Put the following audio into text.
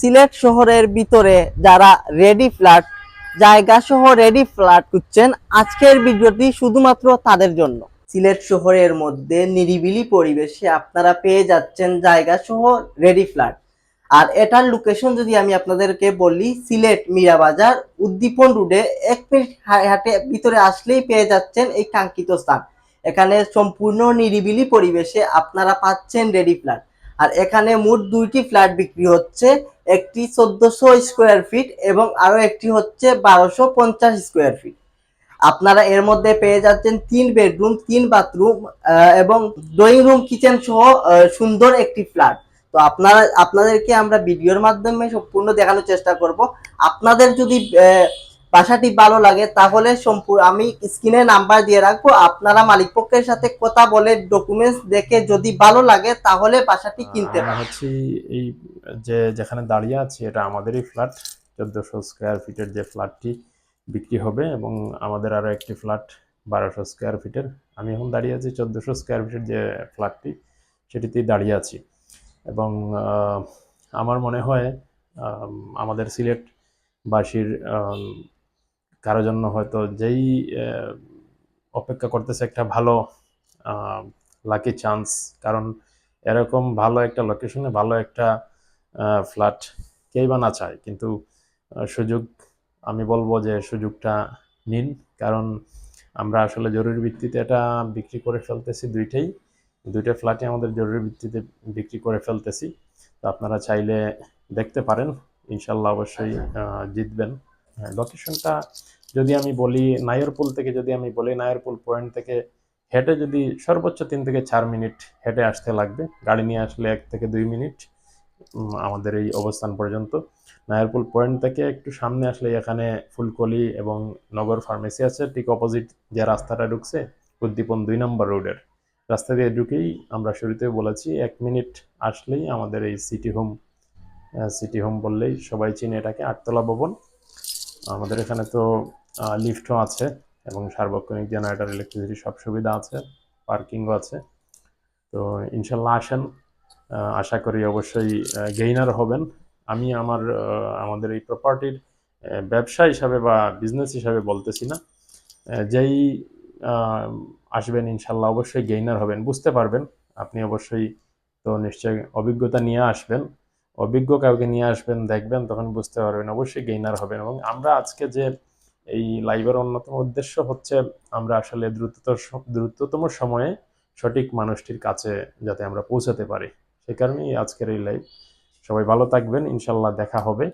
সিলেট শহরের ভিতরে যারা রেডি ফ্ল্যাট জায়গা সহ রেডি ফ্ল্যাট খুঁজছেন, আজকের ভিডিওটি শুধুমাত্র তাদের জন্য। সিলেট শহরের মধ্যে নিরিবিলি পরিবেশে আপনারা পেয়ে যাচ্ছেন জায়গা সহ রেডি ফ্ল্যাট আর এটার লোকেশন যদি আমি আপনাদেরকে বলি, সিলেট মিরাবাজার উদ্দীপন রোডে এক মিনিট হাঁটে ভিতরে আসলেই পেয়ে যাচ্ছেন এই কাঙ্ক্ষিত স্থান। এখানে সম্পূর্ণ নিরিবিলি পরিবেশে আপনারা পাচ্ছেন রেডি ফ্ল্যাট আর এখানে মোট দুইটি ফ্ল্যাট বিক্রি হচ্ছে, একটি চোদ্দশো স্কোয়ার ফিট এবং আরও একটি হচ্ছে বারোশো পঞ্চাশ স্কোয়ার ফিট। আপনারা এর মধ্যে পেয়ে যাচ্ছেন তিন বেডরুম, তিন বাথরুম এবং ড্রয়িং রুম, কিচেন সহ সুন্দর একটি ফ্ল্যাট। তো আপনারা, আপনাদেরকে আমরা ভিডিওর মাধ্যমে সম্পূর্ণ দেখানোর চেষ্টা করব। আপনাদের যদি বাসাটি ভালো লাগে তাহলে সম্পূর্ণ আমি স্ক্রিনে নাম্বার দিয়ে রাখব। আপনারা মালিক পক্ষের সাথে কথা বলে ডকুমেন্টস দেখে যদি ভালো লাগে তাহলে বাসাটি কিনতে পারেন। হচ্ছে এই যে যেখানে দাঁড়িয়ে আছি এটা আমাদেরই ফ্ল্যাট চোদ্দোশো স্কোয়ার ফিটের যে ফ্ল্যাটটি বিক্রি হবে এবং আমাদের আরও একটি ফ্ল্যাট বারোশো স্কোয়ার ফিটের আমি এখন দাঁড়িয়ে আছি চোদ্দোশো স্কোয়ার ফিটের যে ফ্ল্যাটটি সেটিতেই দাঁড়িয়ে আছি। এবং আমার মনে হয় আমাদের সিলেটবাসীর কারও জন্য হয়তো যেই অপেক্ষা করতেছে একটা ভালো লাকি চান্স কারণ এরকম ভালো একটা লোকেশনে ভালো একটা ফ্ল্যাট কেই বা না চায়। কিন্তু সুযোগ, আমি বলব যে সুযোগটা নিন। কারণ আমরা আসলে জরুরি ভিত্তিতে এটা বিক্রি করে ফেলতেছি দুইটাই। দুইটা ফ্ল্যাটই আমাদের জরুরি ভিত্তিতে বিক্রি করে ফেলতেছি। তো আপনারা চাইলে দেখতে পারেন। ইনশাল্লাহ অবশ্যই জিতবেন। লোকেশনটা যদি আমি বলি নায়রপুল থেকে যদি আমি বলি নায়রপুল পয়েন্ট থেকে হেঁটে যদি সর্বোচ্চ তিন থেকে চার মিনিট হেঁটে আসতে লাগবে, গাড়ি নিয়ে আসলে এক থেকে দুই মিনিট আমাদের এই অবস্থান পর্যন্ত। নায়ারপুল পয়েন্ট থেকে একটু সামনে আসলে এখানে ফুলকলি এবং নগর ফার্মেসি আছে, ঠিক অপোজিট যে রাস্তাটা ঢুকছে, উদ্দীপন দুই নম্বর রোডের রাস্তা দিয়ে ঢুকেই আমরা শুরুতে বলেছি, এক মিনিট আসলেই আমাদের এই সিটি হোম সিটি হোম বললেই সবাই চিনে এটাকে, আটতলা ভবন। আমাদের এখানে তো লিফটও আছে এবং সার্বক্ষণিক জেনারেটর ইলেকট্রিসিটি সব সুবিধা আছে পার্কিংও আছে। তো ইনশাল্লাহ আসেন আশা করি অবশ্যই গেইনার হবেন। আমি আমার আমাদের এই প্রপার্টির ব্যবসা হিসাবে বা বিজনেস হিসাবে বলতেছি না। যেই আসবেন ইনশাল্লাহ অবশ্যই গেইনার হবেন। বুঝতে পারবেন, আপনি অবশ্যই তো নিশ্চয়ই অভিজ্ঞতা নিয়ে আসবেন। অভিজ্ঞ কাউকে নিয়ে আসবেন, দেখবেন, তখন বুঝতে পারবেন। অবশ্যই গেইনার হবেন এবং আমরা আজকে যে এই লাইভের অন্যতম উদ্দেশ্য হচ্ছে, আমরা আসলে দ্রুততর দ্রুততম সময়ে সঠিক মানুষটির কাছে যাতে আমরা পৌঁছাতে পারি। সে কারণেই আজকের এই লাইভ সবাই ভালো থাকবেন, ইনশাল্লাহ দেখা হবে।